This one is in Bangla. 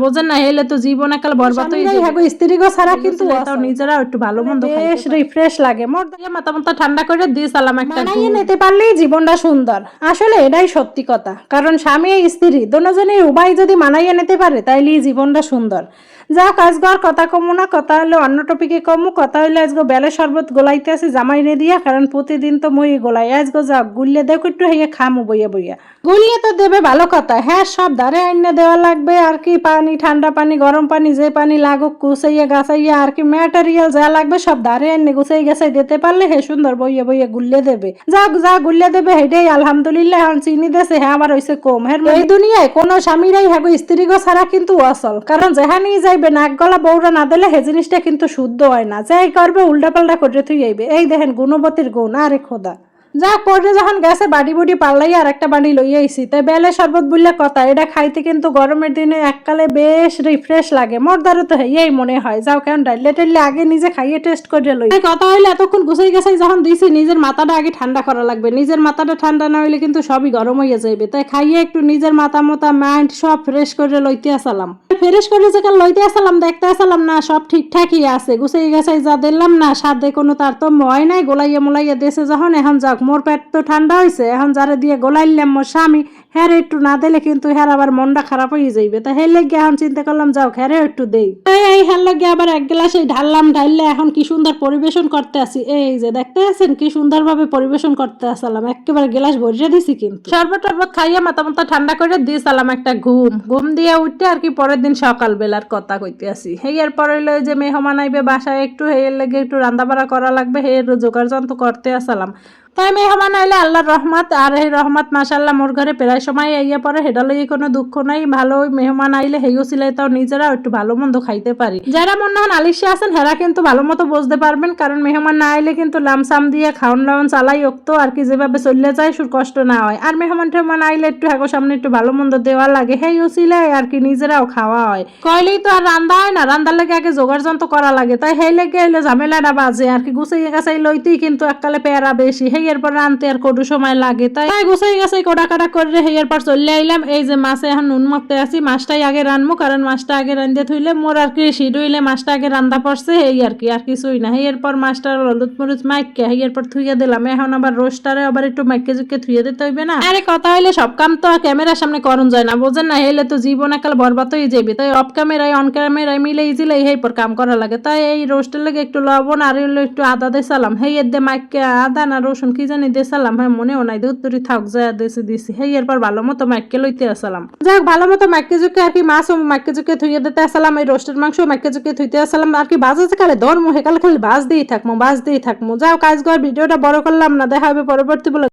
বোঝেন না হেলে তো জীবন একাল বরবাদ হয়ে যাবে। হ্যাগো স্ত্রী গো ছাড়া কিন্তু তাও নিজেরাও একটু ভালো মন্দ বেশ রিফ্রেশ লাগে। মোর মাথা মাথা ঠান্ডা করে দিয়ে সালাম একটা মানাইয়ে নিতে পারলেই জীবনটা সুন্দর। আসলে এটাই সত্যি কথা। কারণ স্বামী আর স্ত্রী দুজনেই উভয় যদি মানাইয়ে নিতে পারে তাইলেই জীবনটা সুন্দর। যা কাজ ঘর কথা কমু না কথা হলো অন্য টপিকে কমু কথা হইলে আজকে বেলে শরবত গোলাইতে আসি জামাই রে দিয়া কারণ প্রতিদিন তো মই গোলাই। আজকে যা গুললে দেখো একটু হইয়া খামু বইয়া বইয়া। গুললে তো দেবে ভালো কথা। হ্যাঁ সব ধারে আইনে দেওয়া লাগবে আর কি পানি, ঠান্ডা পানি, গরম পানি, যে পানি লাগুক কুচাইয়া গাছাইয়া আর কি ম্যাটেরিয়াল যা লাগবে সব ধারে আইনে গুছাই গাছাই দিতে পারলে হে সুন্দর বইয়া বইয়া গুললে দেবে। যা যা গুললে দেবে হেটাই আলহামদুলিল্লাহ, এখন চিনি দেছে হ্যাঁ আমার হইছে কম। হ্যাঁ এই দুনিয়ায় কোনো স্বামীরাই হ্যাগো স্ত্রী গো ছাড়া কিন্তু অসল। কারণ যেখানেই যাইবে, নাক গলা বউরা না দিলে হে জিনিসটা কিন্তু শুদ্ধ হয় না। যাই করবে উল্টা পাল্টা করে থুই আইবে। এই দেখেন গুণবতীর গুণ, আরে খোদা। যা পরে যখন গেছে বাড়ি বুড়ি পাল্লাই আর একটা বাড়ি লই আইছি তাই বেলে শরবত বললে কথা, এটা খাইতে কিন্তু গরমের দিনে এককালে বেশ রিফ্রেশ লাগে, মর্দারও তো হেয়াই মনে হয়। যাও কেন ডাইলে টাইলে আগে নিজে খাইয়ে টেস্ট করে লই। কথা হইলে এতক্ষণ গুছাই গেছাই যখন দিছি, নিজের মাথাটা আগে ঠান্ডা করা লাগবে। নিজের মাথাটা ঠান্ডা না হইলে কিন্তু সবই গরম হইয়া যাইবে। তাই খাইয়ে একটু নিজের মাথা মতা মাইন্ড সব ফ্রেশ করে লইতে আসালাম। ফ্রেশ করে যেখানে লইতে আসালাম, দেখতে আসালাম না, সব ঠিকঠাকই আছে। গুছাই গেছাই যা দিলাম না, সাদে কোনো তারতম্য হয় নাই, গোলাইয়া মোলাইয়া দেশে যখন, এখন যাক, মোর পেট তো ঠান্ডা হয়েছে এখন যারা দিয়ে গোলাইলাম মোর স্বামী হ্যাঁ একটু না দিলে কিন্তু হ্যাঁ আবার মনটা খারাপ হয়ে যাইবে। তা হেলে গিয়ে এখন চিন্তা করলাম, যাও হ্যাঁ একটু দেই। এই হ্যাঁ গিয়ে আবার এক গ্লাস এই ঢাললাম ঢাললে এখন কি সুন্দর পরিবেশন করতে আসি। এই যে, দেখতে আছেন কি সুন্দরভাবে পরিবেশন করতে আসলাম। একেবারে গ্লাস ভরিয়ে দিছি কিন্তু। শরবত টরবত খাইয়া মাথা মাথা ঠান্ডা করে দিয়ে সালাম একটা ঘুম। ঘুম দিয়ে উঠতে আর কি পরের দিন সকাল বেলার কথা কইতে আসি। হেই, এরপর হইল যে মেহমান আইবে বাসায়, একটু হেয়ের লেগে একটু রান্না বাড়া করা লাগবে হেয়ের জোগাড় যন্ত্র করতে আসালাম। তাই মেহমান আইলে আল্লাহর রহমত, আর এই রহমত মাসাল্লাহ মোর ঘরে প্রায় সময় আইয়া পরে হেডা লইয়ে কোনো দুঃখ নাই, ভালো মেহমান আইলে হেইও সিলাই তাও নিজেরা একটু ভালো মন্দ খাইতে পারি। যারা মনে হন আলিশে আছেন, হেরা কিন্তু ভালো মতো বুঝতে পারবেন, কারণ মেহমান না আইলে কিন্তু লামসাম দিয়ে খাওন লাউন চালাই উক্ত, আর কি যেভাবে চললে যায় সুর কষ্ট না হয়। আর মেহমান টেহমান আইলে একটু হাগো সামনে একটু ভালো মন্দ দেওয়া লাগে হেই উচিলাই আর কি নিজেরাও খাওয়া হয়। কইলেই তো আর রান্দা হয় না, রান্দার লেগে আগে জোগাড় যন্ত্র করা লাগে, তাই হেই লেগে এলে ঝামেলাটা বাজে, আর কি গুছাইয়ে গাছাই লইতেই কিন্তু এককালে পেয়ারা বেশি। হেই এরপর রানতে আর কটু সময় লাগে। তাই তাই গুছাই গাছাই কোটা কাটা করে হেই পর চলে আইলাম। এই যে মাছে এখন নুন মাখতে আছি, মাছটাই আগে রানমু, কারণ মাছটা আগে রান্ধে থইলে মোর আর কি সিঁড় হইলে মাছটা আগে রান্দা পড়ছে এই আর কি, আর কিছুই না। হেই এরপর মাছটার হলুদ মরিচ মাইকে হেই এরপর থুইয়া দিলাম। এখন আবার রোস্টারে আবার একটু মাইকে জুকে থুইয়া দিতে হইবে না? আরে কথা হইলে সব কাম তো ক্যামেরার সামনে করণ যায় না, বোঝেন না হেলে তো জীবন একাল বরবাদ হয়ে যাবে তাই অফ ক্যামেরায়, অন ক্যামেরায় মিলে ইজিলে এই পর কাম করা লাগে। তাই এই রোস্টের একটু লবণ আর একটু আদা দেসালাম হেই এর দে মাইকে আদা না রসুন কি জানি দেসালাম হ্যাঁ মনেও নাই উত্তরি থাক, যায় দেশে দিছি। হ্যাঁ এরপর ভালো মতো মাইককে লইতে আসালাম। যাই হোক ভালো মতো মাইককে জুকে আর কি মাছ মাইককে মাইকে জুকে থুইয়ে দিতে আসালাম, এই রোস্টের মাংস মাইককে জুকে থুইতে আসালাম। আর কি, বাজ আছে কালে ধর্ম হেকালে খালি বাজ দিয়েই থাকব বাজ দিয়েই থাকব যাও, কাজ আজকে ভিডিওটা বড় করলাম না, দেখা হবে পরবর্তী বলে